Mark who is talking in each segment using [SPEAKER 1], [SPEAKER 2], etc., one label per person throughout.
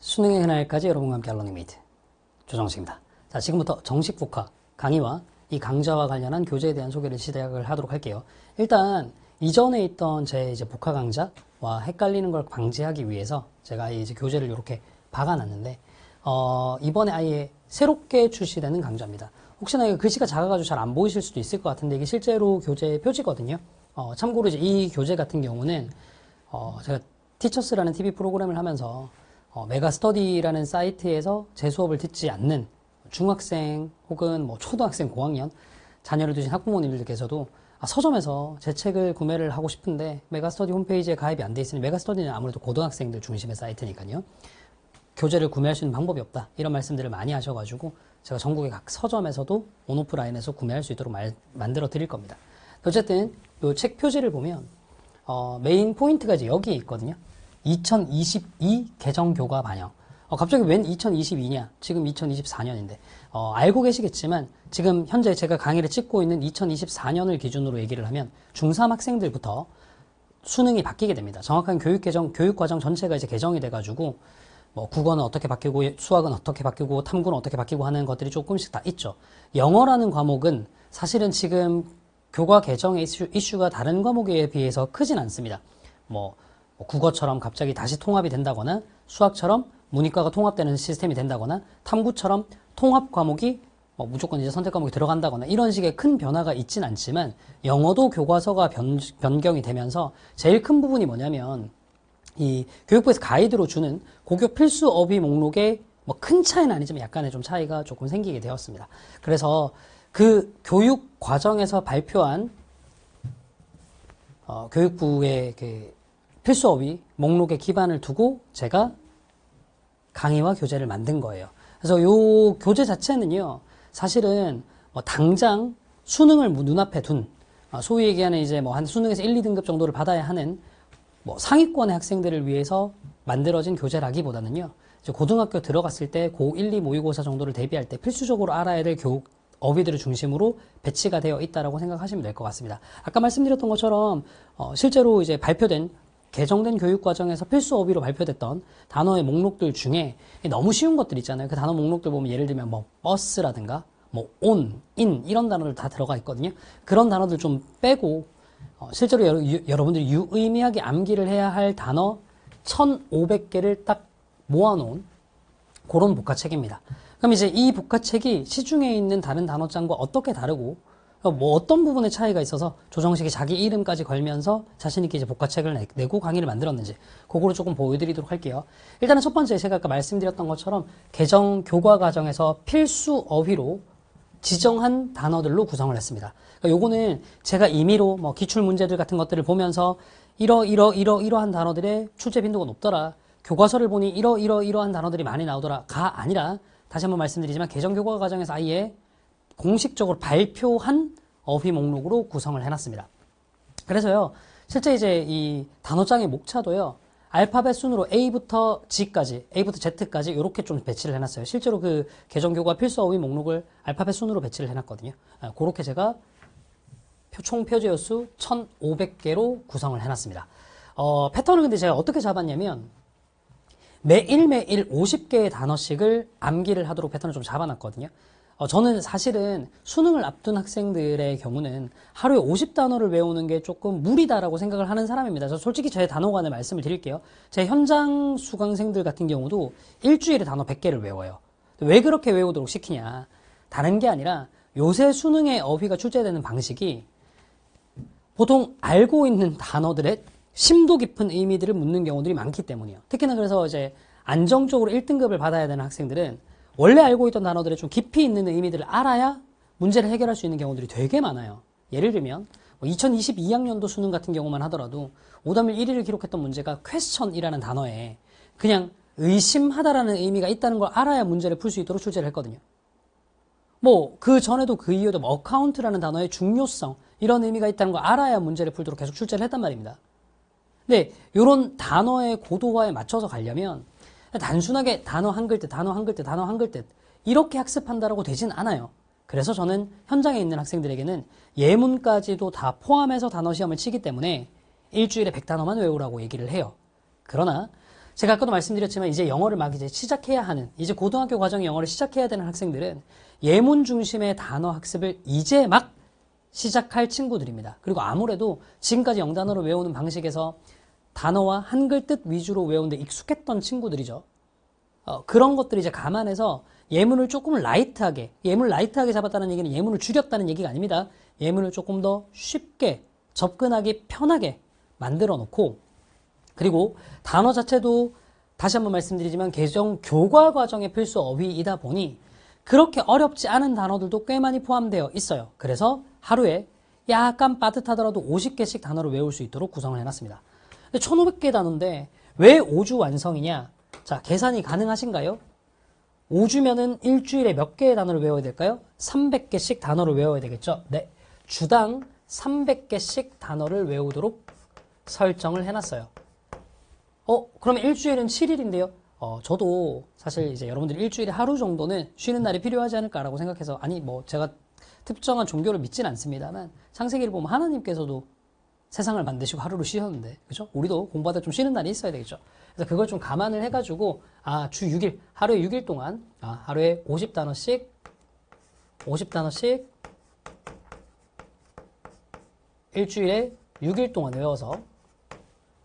[SPEAKER 1] 수능의 그날까지 여러분과 함께 할러닝 메이트 조정식입니다. 자, 지금부터 정식 복화 강의와 이 강좌와 관련한 교재에 대한 소개를 시작을 하도록 할게요. 일단 이전에 있던 제 이제 복화 강좌와 헷갈리는 걸 방지하기 위해서 제가 이제 교재를 이렇게 박아놨는데 어, 이번에 아예 새롭게 출시되는 강좌입니다. 혹시나 글씨가 작아가지고 잘 안 보이실 수도 있을 것 같은데 이게 실제로 교재 표지거든요. 어, 참고로 이제 이 교재 같은 경우는 어, 제가 티처스라는 TV 프로그램을 하면서 어, 메가스터디라는 사이트에서 제 수업을 듣지 않는 중학생 혹은 뭐 초등학생 고학년 자녀를 두신 학부모님들께서도 아, 서점에서 제 책을 구매를 하고 싶은데 메가스터디 홈페이지에 가입이 안 돼 있으니 메가스터디는 아무래도 고등학생들 중심의 사이트니까요. 교재를 구매할 수 있는 방법이 없다. 이런 말씀들을 많이 하셔가지고 제가 전국의 각 서점에서도 온오프라인에서 구매할 수 있도록 말- 만들어 드릴 겁니다. 어쨌든 이 책 표지를 보면 어, 메인 포인트가 이제 여기에 있거든요. 2022 개정 교과 반영. 어, 갑자기 웬 2022냐? 지금 2024년인데. 어, 알고 계시겠지만 지금 현재 제가 강의를 찍고 있는 2024년을 기준으로 얘기를 하면 중3 학생들부터 수능이 바뀌게 됩니다. 정확한 교육 개정, 교육 과정 전체가 이제 개정이 돼가지고 뭐 국어는 어떻게 바뀌고 수학은 어떻게 바뀌고 탐구는 어떻게 바뀌고 하는 것들이 조금씩 다 있죠. 영어라는 과목은 사실은 지금 교과 개정의 이슈, 이슈가 다른 과목에 비해서 크진 않습니다. 뭐, 뭐 국어처럼 갑자기 다시 통합이 된다거나 수학처럼 문이과가 통합되는 시스템이 된다거나 탐구처럼 통합 과목이 뭐 무조건 이제 선택 과목이 들어간다거나 이런 식의 큰 변화가 있진 않지만 영어도 교과서가 변, 변경이 되면서 제일 큰 부분이 뭐냐면 이 교육부에서 가이드로 주는 고교 필수 어휘 목록에 뭐 큰 차이는 아니지만 약간의 좀 차이가 조금 생기게 되었습니다. 그래서 그 교육 과정에서 발표한 어, 교육부의 그 필수 어휘 목록에 기반을 두고 제가 강의와 교재를 만든 거예요. 그래서 요 교재 자체는요, 사실은 뭐 당장 수능을 눈앞에 둔, 어, 소위 얘기하는 이제 뭐 한 수능에서 1, 2등급 정도를 받아야 하는 뭐 상위권의 학생들을 위해서 만들어진 교재라기보다는요, 고등학교 들어갔을 때 고 1, 2 모의고사 정도를 대비할 때 필수적으로 알아야 될 교육 어휘들을 중심으로 배치가 되어 있다라고 생각하시면 될 것 같습니다. 아까 말씀드렸던 것처럼 어, 실제로 이제 발표된 개정된 교육 과정에서 필수 어휘로 발표됐던 단어의 목록들 중에 너무 쉬운 것들 있잖아요. 그 단어 목록들 보면 예를 들면 뭐 버스라든가 뭐 on, in 이런 단어들 다 들어가 있거든요. 그런 단어들 좀 빼고 어, 실제로 여러, 유, 여러분들이 유의미하게 암기를 해야 할 단어 1,500개를 딱 모아놓은 그런 복화책입니다. 그럼 이제 이 복화책이 시중에 있는 다른 단어장과 어떻게 다르고 어, 뭐 어떤 부분에 차이가 있어서 조정식이 자기 이름까지 걸면서 자신 있게 이제 복화책을 내- 내고 강의를 만들었는지 그거를 조금 보여드리도록 할게요. 일단은 첫 번째 제가 아까 말씀드렸던 것처럼 개정 교과 과정에서 필수 어휘로 지정한 단어들로 구성을 했습니다. 그러니까 요거는 제가 임의로 뭐 기출 문제들 같은 것들을 보면서 이러 이러 이러 이러한 단어들의 출제 빈도가 높더라. 교과서를 보니 이러 이러 이러한 단어들이 많이 나오더라가 아니라 다시 한번 말씀드리지만 개정 교과 과정에서 아예 공식적으로 발표한 어휘 목록으로 구성을 해놨습니다. 그래서요, 실제 이제 이 단어장의 목차도요, 알파벳 순으로 A부터 G까지, A부터 Z까지 이렇게 좀 배치를 해놨어요. 실제로 그 개정교과 필수 어휘 목록을 알파벳 순으로 배치를 해놨거든요. 아, 그렇게 제가 표- 총 표제 수 1,500개로 구성을 해놨습니다. 어, 패턴을 근데 제가 어떻게 잡았냐면, 매일매일 50개의 단어씩을 암기를 하도록 패턴을 좀 잡아놨거든요. 어, 저는 사실은 수능을 앞둔 학생들의 경우는 하루에 50단어를 외우는 게 조금 무리다라고 생각을 하는 사람입니다. 저 솔직히 제 단어관을 말씀을 드릴게요. 제 현장 수강생들 같은 경우도 일주일에 단어 100개를 외워요. 왜 그렇게 외우도록 시키냐? 다른 게 아니라 요새 수능의 어휘가 출제되는 방식이 보통 알고 있는 단어들의 심도 깊은 의미들을 묻는 경우들이 많기 때문이에요. 특히나 그래서 이제 안정적으로 1등급을 받아야 되는 학생들은 원래 알고 있던 단어들의 좀 깊이 있는 의미들을 알아야 문제를 해결할 수 있는 경우들이 되게 많아요. 예를 들면 2022학년도 수능 같은 경우만 하더라도 오답률 1위를 기록했던 문제가 question이라는 단어에 그냥 의심하다라는 의미가 있다는 걸 알아야 문제를 풀 수 있도록 출제를 했거든요. 뭐 그 전에도 그 이후에도 뭐 어카운트라는 단어의 중요성 이런 의미가 있다는 걸 알아야 문제를 풀도록 계속 출제를 했단 말입니다. 근데 이런 단어의 고도화에 맞춰서 가려면 단순하게 단어 한 글뜻, 단어 한 글뜻, 단어 한 글뜻 이렇게 학습한다라고 되진 않아요. 그래서 저는 현장에 있는 학생들에게는 예문까지도 다 포함해서 단어 시험을 치기 때문에 일주일에 100단어만 외우라고 얘기를 해요. 그러나 제가 아까도 말씀드렸지만 이제 영어를 막 이제 시작해야 하는 이제 고등학교 과정 영어를 시작해야 되는 학생들은 예문 중심의 단어 학습을 이제 막 시작할 친구들입니다. 그리고 아무래도 지금까지 영단어로 외우는 방식에서 단어와 한글 뜻 위주로 외우는데 익숙했던 친구들이죠. 어, 그런 것들을 이제 감안해서 예문을 조금 라이트하게, 예문을 라이트하게 잡았다는 얘기는 예문을 줄였다는 얘기가 아닙니다. 예문을 조금 더 쉽게, 접근하기 편하게 만들어 놓고, 그리고 단어 자체도 다시 한번 말씀드리지만 개정 교과 과정의 필수 어휘이다 보니 그렇게 어렵지 않은 단어들도 꽤 많이 포함되어 있어요. 그래서 하루에 약간 빠듯하더라도 50개씩 단어를 외울 수 있도록 구성을 해놨습니다. 근데 1500개 단어인데 왜 5주 완성이냐? 자, 계산이 가능하신가요? 5주면은 일주일에 몇 개의 단어를 외워야 될까요? 300개씩 단어를 외워야 되겠죠? 네. 주당 300개씩 단어를 외우도록 설정을 해놨어요. 어, 그러면 일주일은 7일인데요? 어, 저도 사실 이제 여러분들이 일주일에 하루 정도는 쉬는 날이 필요하지 않을까라고 생각해서, 아니, 뭐, 제가 특정한 종교를 믿지는 않습니다만, 창세기를 보면 하나님께서도 세상을 만드시고 하루를 쉬셨는데, 그죠? 우리도 공부하다 좀 쉬는 날이 있어야 되겠죠? 그래서 그걸 좀 감안을 해가지고, 아, 주 6일, 하루에 6일 동안, 아, 하루에 50단어씩, 50단어씩, 일주일에 6일 동안 외워서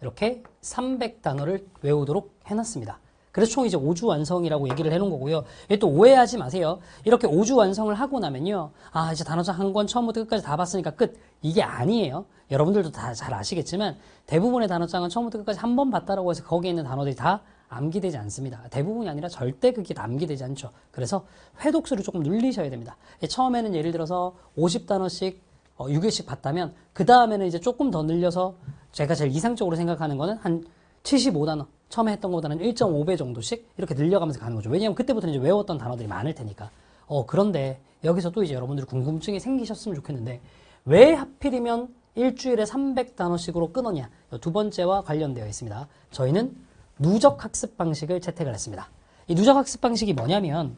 [SPEAKER 1] 이렇게 300단어를 외우도록 해놨습니다. 그래서 총 이제 5주 완성이라고 얘기를 해놓은 거고요. 또 오해하지 마세요. 이렇게 5주 완성을 하고 나면요. 아, 이제 단어장 한 권 처음부터 끝까지 다 봤으니까 끝. 이게 아니에요. 여러분들도 다 잘 아시겠지만 대부분의 단어장은 처음부터 끝까지 한 번 봤다라고 해서 거기에 있는 단어들이 다 암기되지 않습니다. 대부분이 아니라 절대 그게 다 암기되지 않죠. 그래서 회독수를 조금 늘리셔야 됩니다. 처음에는 예를 들어서 50단어씩 어, 6일씩 봤다면 그 다음에는 이제 조금 더 늘려서 제가 제일 이상적으로 생각하는 거는 한 75단어 처음에 했던 것보다는 1.5배 정도씩 이렇게 늘려가면서 가는 거죠. 왜냐하면 그때부터는 이제 외웠던 단어들이 많을 테니까. 어 그런데 여기서 또 이제 여러분들이 궁금증이 생기셨으면 좋겠는데 왜 하필이면 일주일에 300단어씩으로 끊었냐? 두 번째와 관련되어 있습니다. 저희는 누적 학습 방식을 채택을 했습니다. 이 누적 학습 방식이 뭐냐면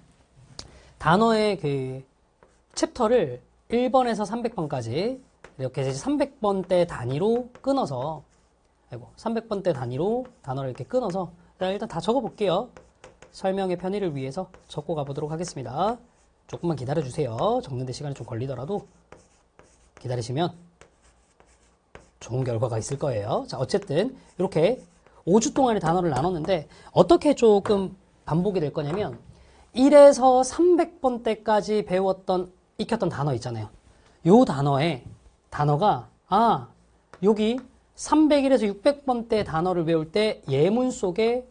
[SPEAKER 1] 단어의 그 챕터를 1번에서 300번까지 이렇게 300번대 단위로 끊어서 아이고 300번대 단위로 단어를 이렇게 끊어서 일단 다 적어 볼게요. 설명의 편의를 위해서 적고 가보도록 하겠습니다. 조금만 기다려 주세요. 적는데 시간이 좀 걸리더라도 기다리시면 좋은 결과가 있을 거예요. 자, 어쨌든 이렇게 5주 동안의 단어를 나눴는데 어떻게 조금 반복이 될 거냐면 1에서 300번대까지 배웠던 익혔던 단어 있잖아요. 요 단어에 단어가 아 여기 300일에서 600번대 단어를 외울 때 예문 속에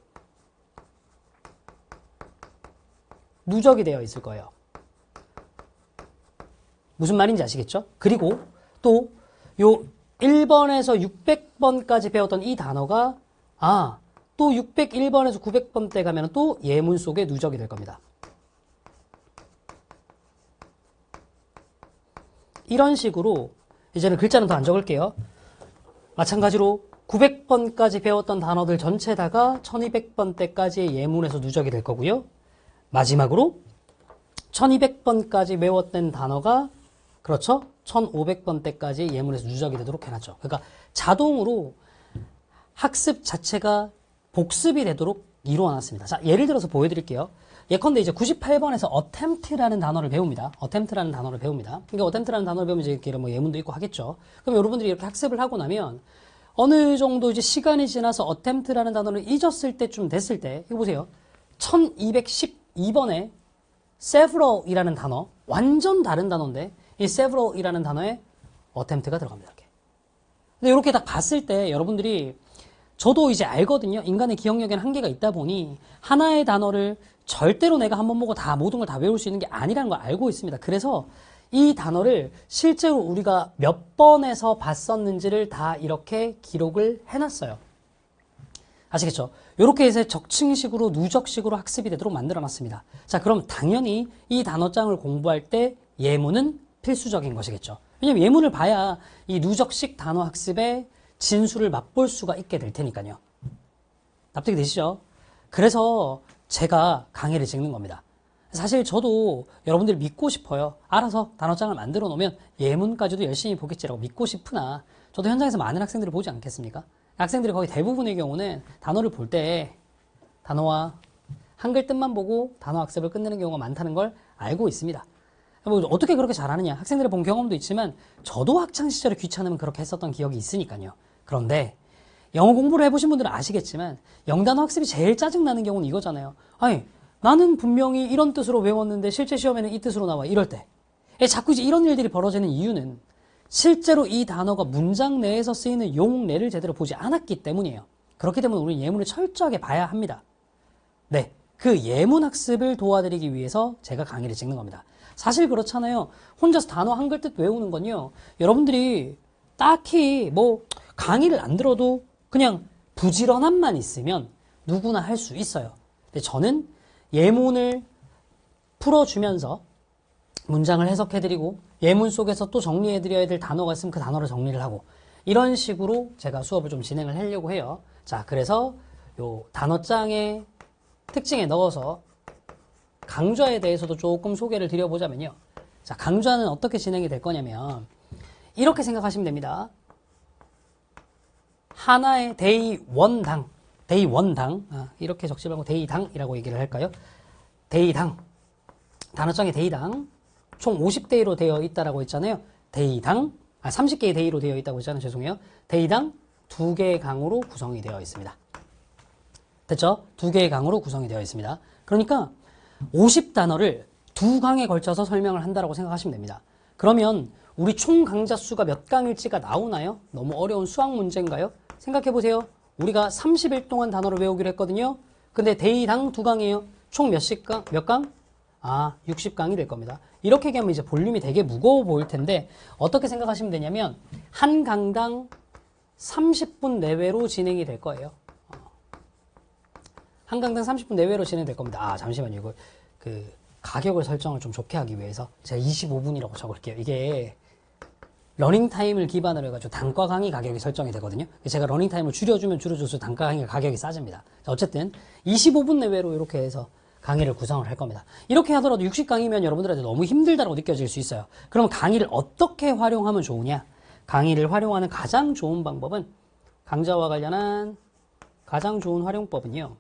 [SPEAKER 1] 누적이 되어 있을 거예요. 무슨 말인지 아시겠죠? 그리고 또 요 1번에서 600번까지 배웠던 이 단어가 아, 또 601번에서 900번대 가면 또 예문 속에 누적이 될 겁니다. 이런 식으로 이제는 글자는 더 안 적을게요. 마찬가지로 900번까지 배웠던 단어들 전체다가 1200번대까지의 예문에서 누적이 될 거고요. 마지막으로 1200번까지 외웠던 단어가 그렇죠? 1500번대까지 예문에서 누적이 되도록 해놨죠. 그러니까 자동으로 학습 자체가 복습이 되도록 이루어놨습니다. 자, 예를 들어서 보여드릴게요. 예컨대 이제 98번에서 attempt라는 단어를 배웁니다. attempt라는 단어를 배웁니다. 그러니까 attempt라는 단어를 배우면 이제 이렇게 뭐 예문도 있고 하겠죠. 그럼 여러분들이 이렇게 학습을 하고 나면 어느 정도 이제 시간이 지나서 attempt라는 단어를 잊었을 때쯤 됐을 때, 이거 보세요. 1212번에 several이라는 단어, 완전 다른 단어인데, 이 several이라는 단어에 attempt가 들어갑니다. 이렇게. 근데 이렇게 딱 봤을 때 여러분들이 저도 이제 알거든요. 인간의 기억력에는 한계가 있다 보니 하나의 단어를 절대로 내가 한 번 보고 다 모든 걸 다 외울 수 있는 게 아니라는 걸 알고 있습니다. 그래서 이 단어를 실제로 우리가 몇 번에서 봤었는지를 다 이렇게 기록을 해놨어요. 아시겠죠? 이렇게 해서 적층식으로 누적식으로 학습이 되도록 만들어 놨습니다. 자, 그럼 당연히 이 단어장을 공부할 때 예문은 필수적인 것이겠죠. 왜냐면 예문을 봐야 이 누적식 단어 학습의 진수를 맛볼 수가 있게 될 테니까요. 납득이 되시죠? 그래서 제가 강의를 찍는 겁니다. 사실 저도 여러분들 믿고 싶어요. 알아서 단어장을 만들어 놓으면 예문까지도 열심히 보겠지라고 믿고 싶으나 저도 현장에서 많은 학생들을 보지 않겠습니까? 학생들이 거의 대부분의 경우는 단어를 볼 때 단어와 한글 뜻만 보고 단어 학습을 끝내는 경우가 많다는 걸 알고 있습니다. 뭐 어떻게 그렇게 잘하느냐? 학생들을 본 경험도 있지만 저도 학창 시절에 귀찮으면 그렇게 했었던 기억이 있으니까요. 그런데 영어 공부를 해보신 분들은 아시겠지만 영단어 학습이 제일 짜증나는 경우는 이거잖아요. 아니 나는 분명히 이런 뜻으로 외웠는데 실제 시험에는 이 뜻으로 나와 이럴 때 예, 자꾸 이제 이런 일들이 벌어지는 이유는 실제로 이 단어가 문장 내에서 쓰이는 용례를 제대로 보지 않았기 때문이에요. 그렇기 때문에 우리는 예문을 철저하게 봐야 합니다. 네. 그 예문 학습을 도와드리기 위해서 제가 강의를 찍는 겁니다. 사실 그렇잖아요. 혼자서 단어 한글 뜻 외우는 건요. 여러분들이 딱히 뭐 강의를 안 들어도 그냥 부지런함만 있으면 누구나 할 수 있어요. 근데 저는 예문을 풀어주면서 문장을 해석해드리고 예문 속에서 또 정리해드려야 될 단어가 있으면 그 단어를 정리를 하고 이런 식으로 제가 수업을 좀 진행을 하려고 해요. 자, 그래서 요 단어장의 특징에 넣어서 강좌에 대해서도 조금 소개를 드려보자면요. 자, 강좌는 어떻게 진행이 될 거냐면 이렇게 생각하시면 됩니다. 하나의 데이 원당, 데이 원당, 아, 이렇게 적지 말고 데이당이라고 얘기를 할까요? 데이당, 단어장의 데이당, 총 50데이로 되어 있다라고 했잖아요. 데이당, 아, 30개의 데이로 되어 있다고 했잖아요. 죄송해요. 데이당 두 개의 강으로 구성이 되어 있습니다. 됐죠? 두 개의 강으로 구성이 되어 있습니다. 그러니까 50단어를 두 강에 걸쳐서 설명을 한다라고 생각하시면 됩니다. 그러면 우리 총 강좌 수가 몇 강일지가 나오나요? 너무 어려운 수학 문제인가요? 생각해 보세요. 우리가 30일 동안 단어를 외우기로 했거든요. 근데 데이당 두 강이에요. 총 몇십 강? 몇 강? 아, 60강이 될 겁니다. 이렇게 얘기하면 이제 볼륨이 되게 무거워 보일 텐데 어떻게 생각하시면 되냐면 한 강당 30분 내외로 진행이 될 거예요. 한 강당 30분 내외로 진행될 겁니다. 아, 잠시만요. 이거 그 가격을 설정을 좀 좋게 하기 위해서 제가 25분이라고 적을게요. 이게 러닝 타임을 기반으로 해가지고 단과 강의 가격이 설정이 되거든요. 제가 러닝 타임을 줄여주면 줄여줄수록 단과 강의 가격이 싸집니다. 자, 어쨌든 25분 내외로 이렇게 해서 강의를 구성을 할 겁니다. 이렇게 하더라도 60강이면 여러분들한테 너무 힘들다고 느껴질 수 있어요. 그럼 강의를 어떻게 활용하면 좋으냐? 강의를 활용하는 가장 좋은 방법은 강좌와 관련한 가장 좋은 활용법은요.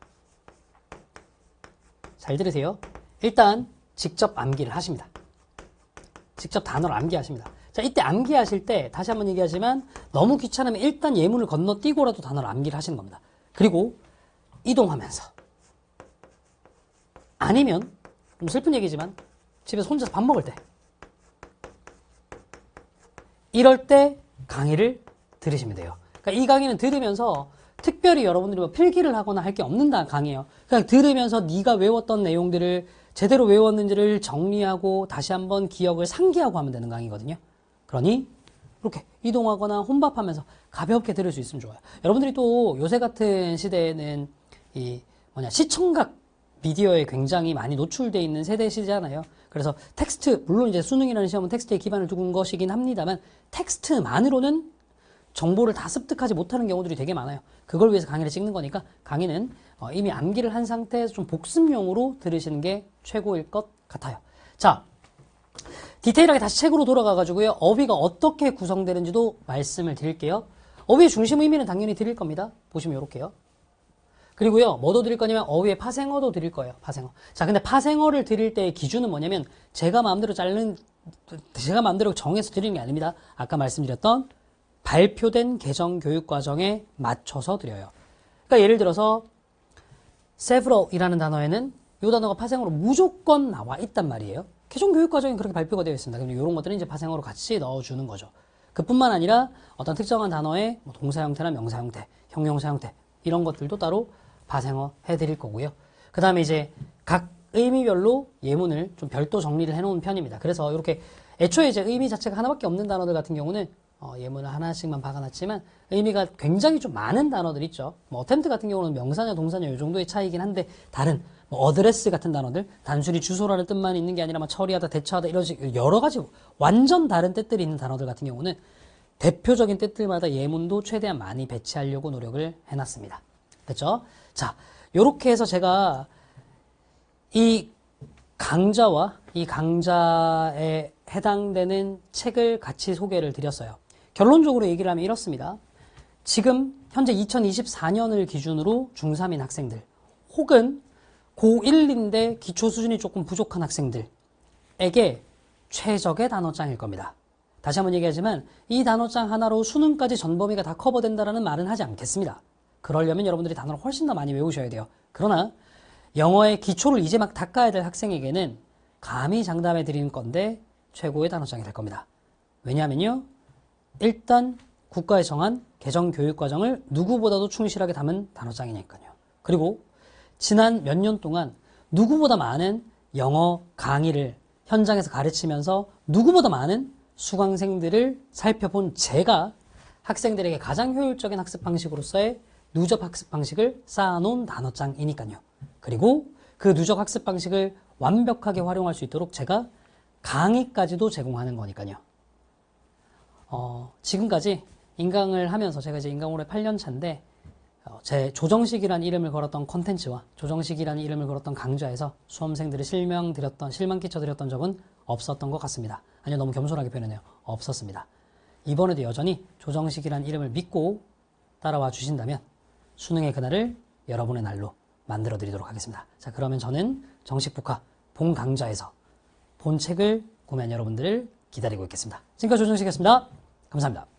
[SPEAKER 1] 잘 들으세요. 일단 직접 암기를 하십니다. 직접 단어를 암기하십니다. 자, 이때 암기하실 때 다시 한번 얘기하지만 너무 귀찮으면 일단 예문을 건너뛰고라도 단어를 암기를 하시는 겁니다. 그리고 이동하면서 아니면 좀 슬픈 얘기지만 집에서 혼자서 밥 먹을 때 이럴 때 강의를 들으시면 돼요. 그러니까 이 강의는 들으면서 특별히 여러분들이 뭐 필기를 하거나 할 게 없는 다 강의예요. 그냥 들으면서 네가 외웠던 내용들을 제대로 외웠는지를 정리하고 다시 한번 기억을 상기하고 하면 되는 강의거든요. 그러니 이렇게 이동하거나 혼밥하면서 가볍게 들을 수 있으면 좋아요. 여러분들이 또 요새 같은 시대에는 이 뭐냐 시청각 미디어에 굉장히 많이 노출되어 있는 세대시잖아요. 그래서 텍스트 물론 이제 수능이라는 시험은 텍스트에 기반을 두은 것이긴 합니다만 텍스트만으로는 정보를 다 습득하지 못하는 경우들이 되게 많아요. 그걸 위해서 강의를 찍는 거니까 강의는 어, 이미 암기를 한 상태에서 좀 복습용으로 들으시는 게 최고일 것 같아요. 자, 디테일하게 다시 책으로 돌아가가지고요. 어휘가 어떻게 구성되는지도 말씀을 드릴게요. 어휘의 중심 의미는 당연히 드릴 겁니다. 보시면 이렇게요. 그리고요, 뭐도 드릴 거냐면 어휘의 파생어도 드릴 거예요. 파생어. 자, 근데 파생어를 드릴 때의 기준은 뭐냐면 제가 마음대로 자른 제가 마음대로 정해서 드리는 게 아닙니다. 아까 말씀드렸던 발표된 개정 교육 과정에 맞춰서 드려요. 그러니까 예를 들어서 several이라는 단어에는 이 단어가 파생어로 무조건 나와 있단 말이에요. 개정 교육 과정에 그렇게 발표가 되어 있습니다. 그럼 이런 것들은 이제 파생어로 같이 넣어주는 거죠. 그뿐만 아니라 어떤 특정한 단어의 뭐 동사 형태나 명사 형태, 형용사 형태 이런 것들도 따로 파생어 해드릴 거고요. 그 다음에 이제 각 의미별로 예문을 좀 별도 정리를 해놓은 편입니다. 그래서 이렇게 애초에 이제 의미 자체가 하나밖에 없는 단어들 같은 경우는 어, 예문을 하나씩만 박아놨지만 의미가 굉장히 좀 많은 단어들 있죠. 뭐 어템트 같은 경우는 명사냐 동사냐 이 정도의 차이긴 한데 다른 뭐 어드레스 같은 단어들 단순히 주소라는 뜻만 있는 게 아니라 막 처리하다 대처하다 이런 식 여러 가지 완전 다른 뜻들이 있는 단어들 같은 경우는 대표적인 뜻들마다 예문도 최대한 많이 배치하려고 노력을 해놨습니다. 됐죠? 자, 요렇게 해서 제가 이 강좌와 이 강좌에 해당되는 책을 같이 소개를 드렸어요. 결론적으로 얘기를 하면 이렇습니다. 지금 현재 2024년을 기준으로 중3인 학생들 혹은 고1인데 기초 수준이 조금 부족한 학생들에게 최적의 단어장일 겁니다. 다시 한번 얘기하지만 이 단어장 하나로 수능까지 전 범위가 다 커버된다는 말은 하지 않겠습니다. 그러려면 여러분들이 단어를 훨씬 더 많이 외우셔야 돼요. 그러나 영어의 기초를 이제 막 닦아야 될 학생에게는 감히 장담해 드리는 건데 최고의 단어장이 될 겁니다. 왜냐하면요. 일단 국가에 정한 개정 교육 과정을 누구보다도 충실하게 담은 단어장이니까요. 그리고 지난 몇 년 동안 누구보다 많은 영어 강의를 현장에서 가르치면서 누구보다 많은 수강생들을 살펴본 제가 학생들에게 가장 효율적인 학습 방식으로서의 누적 학습 방식을 쌓아놓은 단어장이니까요. 그리고 그 누적 학습 방식을 완벽하게 활용할 수 있도록 제가 강의까지도 제공하는 거니까요. 어, 지금까지 인강을 하면서 제가 이제 인강 올해 8년 차인데 어, 제 조정식이라는 이름을 걸었던 콘텐츠와 조정식이라는 이름을 걸었던 강좌에서 수험생들을 실망드렸던 실망 끼쳐 드렸던 적은 없었던 것 같습니다. 아니요 너무 겸손하게 표현해요. 없었습니다. 이번에도 여전히 조정식이라는 이름을 믿고 따라와 주신다면 수능의 그날을 여러분의 날로 만들어 드리도록 하겠습니다. 자 그러면 저는 정식 복화 본 강좌에서 본 책을 구매한 여러분들을 기다리고 있겠습니다. 지금까지 조정식이었습니다. 감사합니다.